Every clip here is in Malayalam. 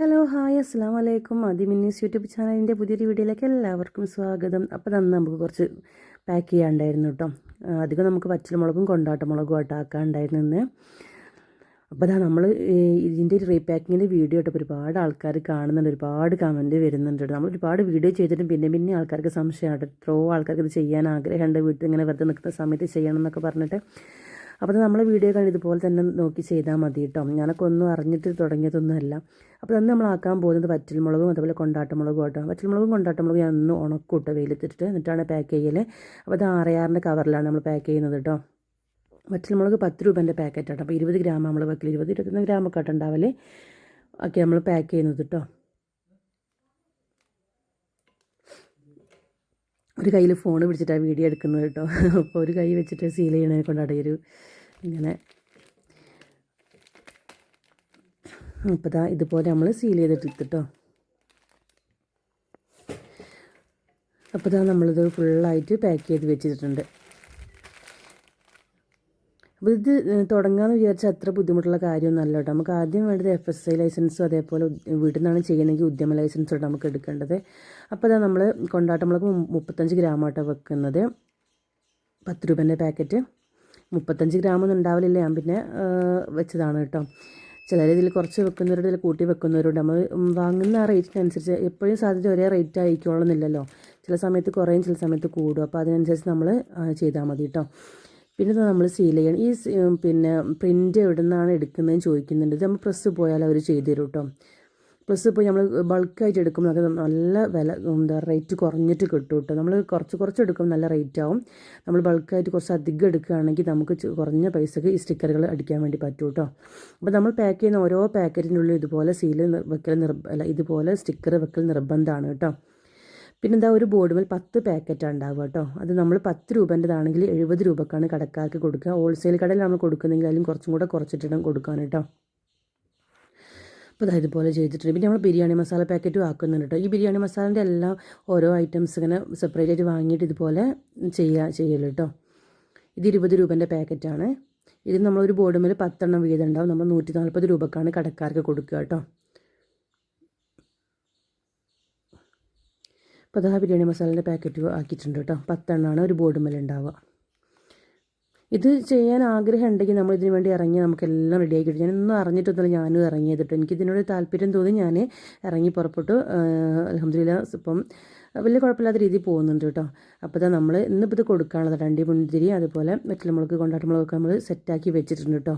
ഹലോ ഹായ് അസ്സാം വലൈക്കും ആദ്യം ന്യൂസ് യൂട്യൂബ് ചാനലിന്റെ പുതിയൊരു വീഡിയോയിലേക്ക് എല്ലാവർക്കും സ്വാഗതം. അപ്പോൾ തന്നെ നമുക്ക് കുറച്ച് പാക്ക് ചെയ്യാണ്ടായിരുന്നു കേട്ടോ. അധികം നമുക്ക് പച്ചമുളകും കൊണ്ടാട്ടമുളകും ആയിട്ട് ആക്കാണ്ടായിരുന്നു ഇന്ന്. അപ്പോൾ അതാ നമ്മൾ ഇതിന്റെ ഒരു റീപാക്കിങ്ങിന്റെ വീഡിയോ ആയിട്ട് ഒരുപാട് ആൾക്കാർ കാണുന്നുണ്ട് ഒരുപാട് കമന്റ് വരുന്നുണ്ട്. നമ്മൾ ഒരുപാട് വീഡിയോ ചെയ്തിട്ടും പിന്നെ പിന്നെ ആൾക്കാർക്ക് സംശയമാണ് എത്രയോ ആൾക്കാർക്ക് ഇത് ചെയ്യാൻ ആഗ്രഹമുണ്ട്. വീട്ടിൽ ഇങ്ങനെ വെറുതെ നിൽക്കുന്ന സമയത്ത് ചെയ്യണം എന്നൊക്കെ പറഞ്ഞിട്ട് അപ്പോൾ നമ്മൾ വീഡിയോ കണ്ട് ഇതുപോലെ തന്നെ നോക്കി ചെയ്താൽ മതി കേട്ടോ ഞാനൊക്കെ ഒന്നും അറിഞ്ഞിട്ട് തുടങ്ങിയതൊന്നുമല്ല. അപ്പോൾ അന്ന് നമ്മൾ ആക്കാൻ പോകുന്നത് വറ്റൽമുളകും അതുപോലെ കൊണ്ടാട്ടമുളകും കേട്ടോ വറ്റൽമുളകും കൊണ്ടാട്ടമുളകും ഞാൻ ഒന്ന് ഉണക്കൂട്ടോ വെയിലത്തിട്ട് എന്നിട്ടാണ് പാക്ക് ചെയ്യൽ അപ്പോൾ അത് ആറയാറിന്റെ കവറിലാണ് നമ്മൾ പാക്ക് ചെയ്യുന്നത് കേട്ടോ വറ്റൽമുളക് പത്ത് രൂപേന്റെ പാക്കറ്റ് കേട്ടോ അപ്പോൾ ഇരുപത് ഗ്രാം നമ്മൾ വെക്കൽ ഇരുപത് ഇരുപത്തൊന്ന് ഗ്രാമൊക്കെ ആയിട്ട് ഉണ്ടാവൽ. ഒക്കെ നമ്മൾ പാക്ക് ചെയ്യുന്നത് കേട്ടോ ഒരു കയ്യിൽ ഫോൺ പിടിച്ചിട്ടാണ് വീഡിയോ എടുക്കുന്നത് കേട്ടോ. അപ്പോൾ ഒരു കൈ വെച്ചിട്ട് സീൽ ചെയ്യണതിനെ കൊണ്ടാണ് ഒരു ഇങ്ങനെ. അപ്പോൾ ദാ ഇതുപോലെ നമ്മൾ സീൽ ചെയ്തിട്ട് കേട്ടോ അപ്പോൾ ദാ നമ്മളിത് ഫുള്ളായിട്ട് പാക്ക് ചെയ്ത് വെച്ചിട്ടുണ്ട്. അപ്പോൾ ഇത് തുടങ്ങാമെന്ന് വിചാരിച്ചാൽ അത്ര ബുദ്ധിമുട്ടുള്ള കാര്യമൊന്നുമല്ല കേട്ടോ. നമുക്ക് ആദ്യം വേണ്ടത് എഫ് എസ് ഐ ലൈസൻസും അതേപോലെ വീട്ടിൽ നിന്നാണ് ചെയ്യണമെങ്കിൽ ഉദ്യമ ലൈസൻസും കേട്ടോ നമുക്ക് എടുക്കേണ്ടത്. അപ്പോൾ അതാ നമ്മൾ കൊണ്ടാട്ടമുളക് മുളക് മുപ്പത്തഞ്ച് ഗ്രാമാട്ടോ വെക്കുന്നത്. പത്ത് രൂപേന്റെ പാക്കറ്റ്. മുപ്പത്തഞ്ച് ഗ്രാമൊന്നും ഉണ്ടാവില്ല ഞാൻ പിന്നെ വെച്ചതാണ് കേട്ടോ. ചിലർ ഇതിൽ കുറച്ച് വെക്കുന്നവരുടെ ഇതിൽ കൂട്ടി വെക്കുന്നവരുണ്ട്. നമ്മൾ വാങ്ങുന്ന ആ റേറ്റിനനുസരിച്ച് എപ്പോഴും സാധ്യത ഒരേ റേറ്റ് ആയിക്കോളുന്നില്ലല്ലോ ചില സമയത്ത് കുറയും ചില സമയത്ത് കൂടും. അപ്പോൾ അതിനനുസരിച്ച് നമ്മൾ ചെയ്താൽ മതി കേട്ടോ. പിന്നെ ഇത് നമ്മൾ സീൽ ചെയ്യണം. ഈ പിന്നെ പ്രിന്റ് എവിടെ നിന്നാണ് എടുക്കുന്നതെന്ന് ചോദിക്കുന്നുണ്ട്. ഇത് നമ്മൾ പ്രസ് പോയാൽ അവർ ചെയ്തു തരും കേട്ടോ പ്രസ് പോയി നമ്മൾ ബൾക്കായിട്ട് എടുക്കുമ്പോൾ നമുക്ക് നല്ല വില എന്താ റേറ്റ് കുറഞ്ഞിട്ട് കിട്ടും കേട്ടോ നമ്മൾ കുറച്ച് കുറച്ച് എടുക്കുമ്പോൾ നല്ല റേറ്റ് ആവും. നമ്മൾ ബൾക്കായിട്ട് കുറച്ച് അധികം എടുക്കുകയാണെങ്കിൽ നമുക്ക് കുറഞ്ഞ പൈസക്ക് ഈ സ്റ്റിക്കറുകൾ അടിക്കാൻ വേണ്ടി പറ്റും കേട്ടോ അപ്പോൾ നമ്മൾ പാക്ക് ചെയ്യുന്ന ഓരോ പാക്കറ്റിന്റെ ഉള്ളിൽ ഇതുപോലെ സീൽ വെക്കൽ നിർബ അല്ല ഇതുപോലെ സ്റ്റിക്കർ വെക്കൽ നിർബന്ധമാണ് കേട്ടോ. പിന്നെന്താ ഒരു ബോർഡ് മേൽ പത്ത് പാക്കറ്റാണ് ഉണ്ടാവുക കേട്ടോ അത് നമ്മൾ പത്ത് രൂപേന്റെതാണെങ്കിൽ എഴുപത് രൂപക്കാണ് കടക്കാർക്ക് കൊടുക്കുക. ഹോൾസെയിൽ കടയിൽ നമ്മൾ കൊടുക്കുന്നെങ്കിൽ അതിലും കുറച്ചും കൂടെ കുറച്ചിട്ടിടം കൊടുക്കാൻ കേട്ടോ അപ്പോൾ ഇതുപോലെ ചെയ്തിട്ടുണ്ട്. പിന്നെ നമ്മൾ ബിരിയാണി മസാല പാക്കറ്റും ആക്കുന്നുണ്ട് കേട്ടോ ഈ ബിരിയാണി മസാലേന്റെ എല്ലാം ഓരോ ഐറ്റംസ് ഇങ്ങനെ സെപ്പറേറ്റ് ആയിട്ട് വാങ്ങിയിട്ട് ഇതുപോലെ ചെയ്യുക ചെയ്യല്ലോ കേട്ടോ ഇത് ഇരുപത് രൂപേന്റെ പാക്കറ്റാണ് ഇത് നമ്മളൊരു ബോർഡ് മേൽ പത്തെണ്ണം വീതം ഉണ്ടാവും. നമ്മൾ നൂറ്റി നാൽപ്പത് രൂപക്കാണ് കടക്കാർക്ക് കൊടുക്കുക കേട്ടോ അപ്പോൾ അതാ ബിരിയാണി മസാലേന്റെ പാക്കറ്റ് ആക്കിയിട്ടുണ്ട് കേട്ടോ. പത്തെണ്ണമാണ് ഒരു ബോർഡ് മേൽ ഉണ്ടാവുക. ഇത് ചെയ്യാൻ ആഗ്രഹം ഉണ്ടെങ്കിൽ നമ്മൾ ഇതിനു വേണ്ടി ഇറങ്ങി നമുക്കെല്ലാം റെഡി ആക്കിയിട്ട് ഞാനൊന്നും അറിഞ്ഞിട്ടൊന്നുമില്ല ഞാനും എനിക്ക് ഇതിനോട് താല്പര്യം തോന്നി ഞാൻ ഇറങ്ങി പുറപ്പെട്ടു. അലഹമ്മദില്ല ഇപ്പം വലിയ കുഴപ്പമില്ലാത്ത രീതിയിൽ പോകുന്നുണ്ട് കേട്ടോ. അപ്പോൾ ഇതാ നമ്മൾ ഇന്നിപ്പോൾ ഇത് കൊടുക്കാനുള്ളത് രണ്ടി മുന്തിരി അതുപോലെ വെറ്റിലമുളക് കൊണ്ടാട്ടമുളകൊക്കെ നമ്മൾ സെറ്റാക്കി വെച്ചിട്ടുണ്ട് കേട്ടോ.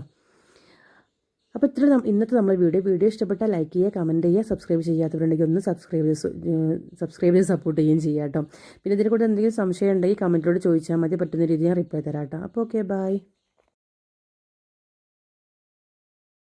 അപ്പോൾ ഇത്ര ഇന്നത്തെ നമ്മുടെ വീഡിയോ. വീഡിയോ ഇഷ്ടപ്പെട്ടാൽ ലൈക്ക് ചെയ്യുക കമന്റ് ചെയ്യുക സബ്സ്ക്രൈബ് ചെയ്യാത്തവരുണ്ടെങ്കിൽ ഒന്ന് സബ്സ്ക്രൈബ് സബ്സ്ക്രൈബ് ചെയ്ത് സപ്പോർട്ട് ചെയ്യുകയും ചെയ്യുക കേട്ടോ. പിന്നെ ഇതിനെക്കൂടെ എന്തെങ്കിലും സംശയം ഉണ്ടെങ്കിൽ കമന്റിലൂടെ ചോദിച്ചാൽ മതി. പറ്റുന്ന രീതിയിൽ ഞാൻ റിപ്ലൈ തരാം കേട്ടോ. അപ്പോൾ ഓക്കെ ബൈ